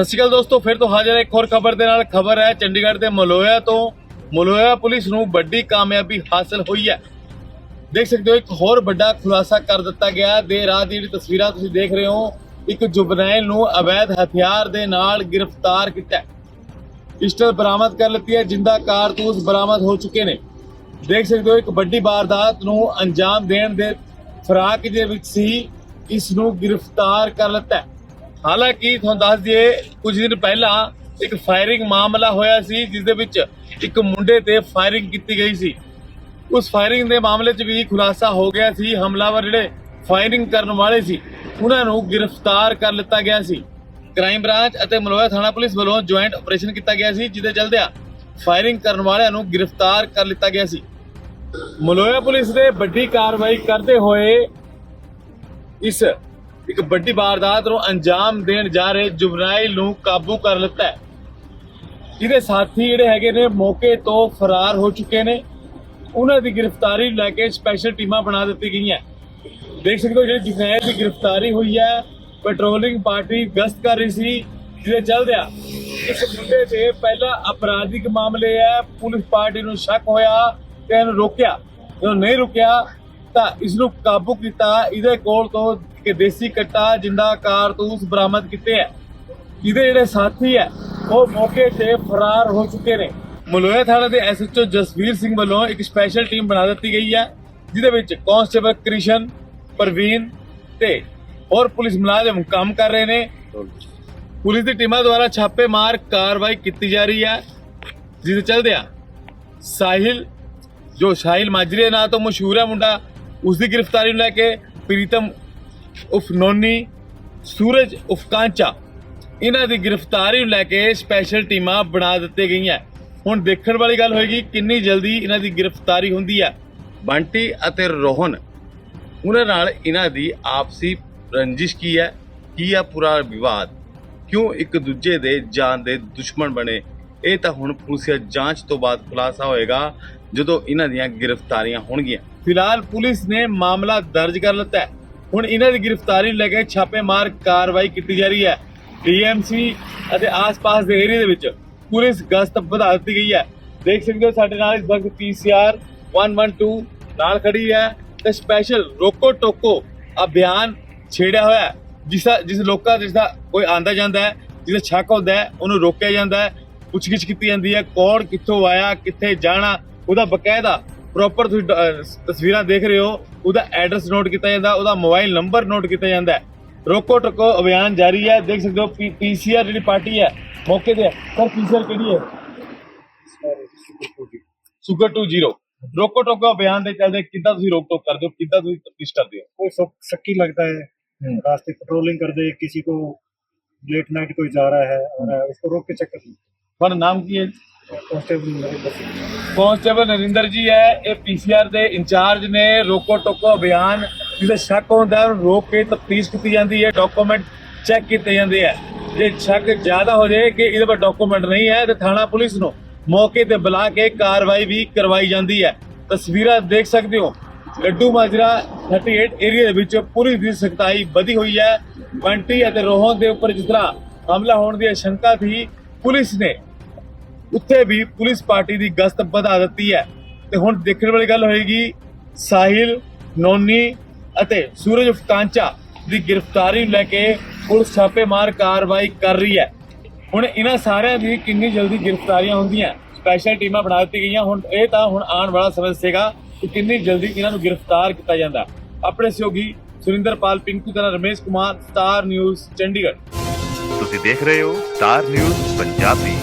ਸਤਿ ਸ਼੍ਰੀ ਅਕਾਲ ਦੋਸਤੋ, ਫਿਰ ਤੋਂ ਹਾਜ਼ਰ ਹੈ ਇੱਕ ਹੋਰ ਖਬਰ ਦੇ ਨਾਲ। ਖਬਰ ਹੈ ਚੰਡੀਗੜ੍ਹ ਦੇ ਮਲੋਇਆ ਤੋਂ। ਮਲੋਇਆ ਪੁਲਿਸ ਨੂੰ ਵੱਡੀ ਕਾਮਯਾਬੀ ਹਾਸਲ ਹੋਈ ਹੈ। ਦੇਖ ਸਕਦੇ ਹੋ, ਇੱਕ ਹੋਰ ਵੱਡਾ ਖੁਲਾਸਾ ਕਰ ਦਿੱਤਾ ਗਿਆ ਦੇ ਰਾਤ ਦੀ ਜਿਹੜੀ ਤਸਵੀਰਾਂ ਤੁਸੀਂ ਦੇਖ ਰਹੇ ਹੋ, ਇੱਕ ਜੁਬਨੈਲ ਨੂੰ ਅਵੈਧ ਹਥਿਆਰ ਦੇ ਨਾਲ ਗ੍ਰਿਫਤਾਰ ਕੀਤਾ ਪਿਸਟਲ ਬਰਾਮਦ ਕਰ ਲਿੱਤੀ ਹੈ, ਜਿੰਦਾ ਕਾਰਤੂਸ ਬਰਾਮਦ ਹੋ ਚੁੱਕੇ ਨੇ। ਦੇਖ ਸਕਦੇ ਹੋ, ਇੱਕ ਵੱਡੀ ਵਾਰਦਾਤ ਨੂੰ ਅੰਜਾਮ ਦੇਣ ਦੇ ਫਰਾਕ ਦੇ ਵਿੱਚ ਸੀ, ਇਸ ਨੂੰ ਗ੍ਰਿਫਤਾਰ ਕਰ ਲਿੱਤਾ ਹਾਲਾਂਕਿ ਤੁਹਾਨੂੰ ਦੱਸ ਦਈਏ, ਕੁਝ ਦਿਨ ਪਹਿਲਾਂ ਇੱਕ ਫਾਇਰਿੰਗ ਮਾਮਲਾ ਹੋਇਆ ਸੀ ਜਿਸ ਦੇ ਵਿੱਚ ਇੱਕ ਮੁੰਡੇ ਤੇ ਫਾਇਰਿੰਗ ਕੀਤੀ ਗਈ ਸੀ। ਉਸ ਫਾਇਰਿੰਗ ਦੇ ਮਾਮਲੇ 'ਚ ਵੀ ਖੁਲਾਸਾ ਹੋ ਗਿਆ ਸੀ, ਹਮਲਾਵਰ ਜਿਹੜੇ ਫਾਇਰਿੰਗ ਕਰਨ ਵਾਲੇ ਸੀ, ਉਹਨਾਂ ਨੂੰ ਗ੍ਰਿਫਤਾਰ ਕਰ ਲਿੱਤਾ ਗਿਆ ਸੀ। ਕ੍ਰਾਈਮ ਬ੍ਰਾਂਚ ਅਤੇ ਮਲੋਇਆ ਥਾਣਾ ਪੁਲਿਸ ਵੱਲੋਂ ਜੁਆਇੰਟ ਆਪਰੇਸ਼ਨ ਕੀਤਾ ਗਿਆ ਸੀ, ਜਿਹਦੇ ਚਲਦਿਆਂ ਫਾਇਰਿੰਗ ਕਰਨ ਵਾਲਿਆਂ ਨੂੰ ਗ੍ਰਿਫਤਾਰ ਕਰ ਲਿੱਤਾ ਗਿਆ ਸੀ। ਮਲੋਇਆ ਪੁਲਿਸ ਨੇ ਵੱਡੀ ਕਾਰਵਾਈ ਕਰਦੇ ਹੋਏ ਇਸ ਇੱਕ ਵੱਡੀ ਵਾਰਦਾਤ ਨੂੰ ਅੰਜਾਮ ਦੇਣ ਜਾ ਰਹੇ ਜੁਬਨਾਈਲ ਨੂੰ ਕਾਬੂ ਕਰ ਲਿੱਤਾ ਹੈ। ਇਹਦੇ ਸਾਥੀ ਜਿਹੜੇ ਹੈਗੇ ਨੇ ਮੌਕੇ ਤੋਂ ਫਰਾਰ ਹੋ ਚੁੱਕੇ ਨੇ। ਉਹਨਾਂ ਦੀ ਗ੍ਰਿਫਤਾਰੀ ਲੈ ਕੇ ਸਪੈਸ਼ਲ ਟੀਮਾਂ ਬਣਾ ਦਿੱਤੀ ਗਈਆਂ ਦੇਖ ਸਕਦੇ ਹੋ ਜਿਹੜੀ ਜੁਬਨਾਈਲ ਦੀ ਗ੍ਰਿਫਤਾਰੀ ਹੋਈ ਹੈ, ਪੈਟਰੋਲਿੰਗ ਪਾਰਟੀ ਗਸ਼ਤ ਕਰ ਰਹੀ ਸੀ, ਜਿਹਦੇ ਚੱਲਦਿਆਂ ਇਸ ਮੁੰਡੇ ਤੇ ਪਹਿਲਾ ਅਪਰਾਧਿਕ ਮਾਮਲੇ ਹੈ ਪੁਲਿਸ ਪਾਰਟੀ ਨੂੰ ਸ਼ੱਕ ਹੋਇਆ ਤੇ ਇਹਨੂੰ ਰੋਕਿਆ। ਜਦੋਂ ਨਹੀਂ ਰੁਕਿਆ ਤਾਂ ਇਸ ਨੂੰ ਕਾਬੂ ਕੀਤਾ, ਇਹਦੇ ਕੋਲ ਤੋਂ ਇੱਕ ਦੇਸੀ ਕੱਟਾ ਜਿੰਦਾ ਕਾਰਤੂਸ ਬਰਾਮਦ ਕੀਤੇ ਹੈ। ਇਹਦੇ ਜਿਹੜੇ ਸਾਥੀ ਹੈ, ਉਹ ਮੌਕੇ ਤੇ ਫਰਾਰ ਹੋ ਚੁੱਕੇ ਨੇ। ਮਲੋਇਆ ਥਾਣਾ ਦੇ ਐਸਐਚਓ ਜਸਵੀਰ ਸਿੰਘ ਵੱਲੋਂ ਇੱਕ ਸਪੈਸ਼ਲ ਟੀਮ ਬਣਾ ਦਿੱਤੀ ਗਈ ਹੈ, ਜਿਹਦੇ ਵਿੱਚ ਕਾਂਸਟੇਬਲ ਕ੍ਰਿਸ਼ਨ, ਪ੍ਰਵੀਨ ਤੇ ਹੋਰ ਪੁਲਿਸ ਮੁਲਾਜ਼ਮ ਕੰਮ ਕਰ ਰਹੇ ਨੇ। ਪੁਲਿਸ ਦੀ ਟੀਮਾਂ ਦੁਆਰਾ ਛਾਪੇਮਾਰ ਕਾਰਵਾਈ ਕੀਤੀ ਜਾ ਰਹੀ ਹੈ। ਜਿਹਦੇ ਚਲਦਿਆਂ ਸਾਹਿਲ, ਜੋ ਸਾਹਿਲ ਮਾਜਰੀ ਦੇ ਨਾਂ ਤੋਂ ਮਸ਼ਹੂਰ ਹੈ ਮੁੰਡਾ ਉਸ ਦੀ ਗ੍ਰਿਫਤਾਰੀ ਨੂੰ ਲੈ ਕੇ ਪ੍ਰੀਤਮ ਉਫ ਨੋਨੀ, ਸੂਰਜ ਉਫ ਕਾਂਚਾ। ਇਹਨਾਂ ਦੀ ਗ੍ਰਿਫਤਾਰੀ ਨੂੰ ਲੈ ਕੇ ਸਪੈਸ਼ਲ ਟੀਮਾਂ ਬਣਾ ਦਿੱਤੇ ਗਈਆਂ। ਹੁਣ ਦੇਖਣ ਵਾਲੀ ਗੱਲ ਹੋਏਗੀ ਕਿੰਨੀ ਜਲਦੀ ਇਹਨਾਂ ਦੀ ਗ੍ਰਿਫਤਾਰੀ ਹੁੰਦੀ ਹੈ। ਬੰਟੀ ਅਤੇ ਰੋਹਨ, ਉਹਨਾਂ ਨਾਲ ਇਹਨਾਂ ਦੀ ਆਪਸੀ ਰੰਜਿਸ਼ ਕੀ ਹੈ? ਕੀ ਹੈ ਪੂਰਾ ਵਿਵਾਦ? ਕਿਉਂ ਇੱਕ ਦੂਜੇ ਦੇ ਜਾਨ ਦੇ ਦੁਸ਼ਮਣ ਬਣੇ? ਇਹ ਤਾਂ ਹੁਣ ਪੁਲਿਸ ਜਾਂਚ ਤੋਂ ਬਾਅਦ ਖੁਲਾਸਾ ਹੋਏਗਾ ਜਦੋਂ ਇਹਨਾਂ ਦੀਆਂ ਗ੍ਰਿਫਤਾਰੀਆਂ ਹੋਣਗੀਆਂ। ਫਿਲਹਾਲ ਪੁਲਿਸ ਨੇ ਮਾਮਲਾ ਦਰਜ ਕਰ ਲਿੱਤਾ ਹੈ। ਹੁਣ ਇਹਨਾਂ ਦੀ ਗ੍ਰਿਫਤਾਰੀ ਨੂੰ ਲੈ ਕੇ ਛਾਪੇਮਾਰ ਕਾਰਵਾਈ ਕੀਤੀ ਜਾ ਰਹੀ ਹੈ। ਡੀਐਮਸੀ ਅਤੇ ਆਸ-ਪਾਸ ਦੇ ਏਰੀਆ ਦੇ ਵਿੱਚ ਪੁਲਿਸ ਗਸ਼ਤ ਵਧਾ ਦਿੱਤੀ ਗਈ ਹੈ। ਦੇਖ ਸਕਦੇ ਹੋ ਸਾਡੇ ਨਾਲ ਇਸ ਵਕਤ ਪੀਸੀਆਰ 112 ਨਾਲ ਖੜੀ ਹੈ ਤੇ ਸਪੈਸ਼ਲ ਰੋਕੋ ਟੋਕੋ ਅਭਿਆਨ ਛੇੜਿਆ ਹੋਇਆ ਹੈ। ਜਿਸ ਦਾ ਜਿਸ ਲੋਕਾਂ ਜਿਸ ਦਾ ਕੋਈ ਆਂਦਾ ਜਾਂਦਾ ਹੈ ਜਿਹਦਾ ਸ਼ੱਕ ਹੁੰਦਾ ਹੈ, ਉਹਨੂੰ ਰੋਕਿਆ ਜਾਂਦਾ ਹੈ। ਪੁੱਛਗਿੱਛ ਕੀਤੀ ਜਾਂਦੀ ਹੈ ਕੌਣ ਕਿੱਥੋਂ ਆਇਆ, ਕਿੱਥੇ ਜਾਣਾ, ਉਹਦਾ ਬਕਾਇਦਾ ਪ੍ਰੋਪਰ ਤੁਸੀਂ ਡ- ਅਹ ਤਸਵੀਰਾਂ ਦੇਖ ਰਹੇ ਹੋ ਉਹਦਾ ਐਡਰੈਸ ਨੋਟ ਕੀਤਾ ਜਾਂਦਾ ਉਹਦਾ ਮੋਬਾਈਲ ਨੰਬਰ ਨੋਟ ਕੀਤਾ ਜਾਂਦਾ ਹੈ ਰੋਕੋ ਟੋਕੋ ਅਭਿਆਨ ਜਾਰੀ ਹੈ ਦੇਖ ਸਕਦੇ ਹੋ ਪੀਸੀਆਰ ਜਿਹੜੀ ਪਾਰਟੀ ਹੈ ਮੌਕੇ ਤੇ ਹੈ ਸਰ ਪੀਸੀਆਰ ਕਿਹੜੀ ਹੈ ਸੁਗਰ 20 ਰੋਕੋ ਟੋਕੋ ਅਭਿਆਨ ਦੇ ਚੱਲਦੇ ਕਿੱਦਾਂ ਤੁਸੀਂ ਰੋਕ ਟੋਕ ਕਰਦੇ ਹੋ ਕਿੱਦਾਂ ਤੁਸੀਂ ਤਫਤੀਸ਼ ਕਰਦੇ ਹੋ कोई शक- शक्की लगता है हम्म। रास्ते पेट्रोलिंग कर दे किसी को लेट नाइट कोई जा रहा है और उसको रोक के चेक कर ਤੁਹਾਡਾ ਨਾਮ ਕੀ ਹੈ? ਕਾਂਸਟੇਬਲ ਨਰਿੰਦਰ ਜੀ ਹੈ ਇਹ ਪੀਸੀਆਰ ਦੇ ਇੰਚਾਰਜ ਨੇ ਰੋਕੋ ਟੋਕੋ ਅਭਿਆਨ ਜਿਹਦੇ ਸ਼ੱਕ ਹੁੰਦਾ ਉਹਨੂੰ ਰੋਕ ਕੇ ਤਫਤੀਸ਼ ਕੀਤੀ ਜਾਂਦੀ ਹੈ ਡਾਕੂਮੈਂਟ ਚੈੱਕ ਕੀਤੇ ਜਾਂਦੇ ਆ। ਜੇ ਸ਼ੱਕ ਜ਼ਿਆਦਾ ਹੋ ਜਾਏ ਕਿ ਇਹਦੇ ਪਰ ਡਾਕੂਮੈਂਟ ਨਹੀਂ ਹੈ ਤੇ ਥਾਣਾ ਪੁਲਿਸ ਨੂੰ ਮੌਕੇ ਤੇ ਬੁਲਾ ਕੇ ਕਾਰਵਾਈ ਵੀ ਕਰਵਾਈ ਜਾਂਦੀ ਹੈ। ਤਸਵੀਰਾਂ ਦੇਖ ਸਕਦੇ ਹੋ। ਲੱਡੂ ਮਾਜਰਾ 38 ਏਰੀਆ ਦੇ ਵਿੱਚ ਪੂਰੀ ਦੀ ਸਖਤਾਈ ਵਧੀ ਹੋਈ ਹੈ। ਬੰਟੀ ਅਤੇ ਰੋਹਨ ਦੇ ਉੱਪਰ ਜਿਸ ਤਰ੍ਹਾਂ ਹਮਲਾ ਹੋਣ ਦੀ ਸ਼ੰਕਾ ਸੀ ਪੁਲਿਸ ਨੇ ਉੱਥੇ ਵੀ ਪੁਲਿਸ ਪਾਰਟੀ ਦੀ ਗਸ਼ਤ ਵਧਾ ਦਿੱਤੀ ਹੈ। ਤੇ ਹੁਣ ਦੇਖਣ ਵਾਲੀ ਗੱਲ ਹੋਏਗੀ, ਸਾਹਿਲ, ਨੋਨੀ ਅਤੇ ਸੂਰਜ ਉਫਕਾਂਚਾ ਦੀ ਗ੍ਰਿਫਤਾਰੀ ਨੂੰ ਲੈ ਕੇ ਪੁਲਿਸ ਛਾਪੇਮਾਰ ਕਾਰਵਾਈ ਕਰ ਰਹੀ ਹੈ। ਹੁਣ ਇਹਨਾਂ ਸਾਰਿਆਂ ਦੀ ਕਿੰਨੀ ਜਲਦੀ ਗ੍ਰਿਫਤਾਰੀਆਂ ਹੁੰਦੀਆਂ ਸਪੈਸ਼ਲ ਟੀਮਾਂ ਬਣਾ ਦਿੱਤੀ ਗਈਆਂ। ਹੁਣ ਇਹ ਤਾਂ ਹੁਣ ਆਉਣ ਵਾਲਾ ਸਮਾਂ ਦੱਸੇਗਾ ਕਿ ਕਿੰਨੀ ਜਲਦੀ ਇਹਨਾਂ ਨੂੰ ਗ੍ਰਿਫਤਾਰ ਕੀਤਾ ਜਾਂਦਾ। ਆਪਣੇ ਸਹਿਯੋਗੀ ਸੁਰਿੰਦਰਪਾਲ ਪਿੰਕੂ ਤਨਾ ਰਮੇਸ਼ ਕੁਮਾਰ, ਸਟਾਰ ਨਿਊਜ਼, ਚੰਡੀਗੜ੍ਹ। ਤੁਸੀਂ ਦੇਖ ਰਹੇ ਹੋ ਸਟਾਰ ਨਿਊਜ਼ ਪੰਜਾਬੀ।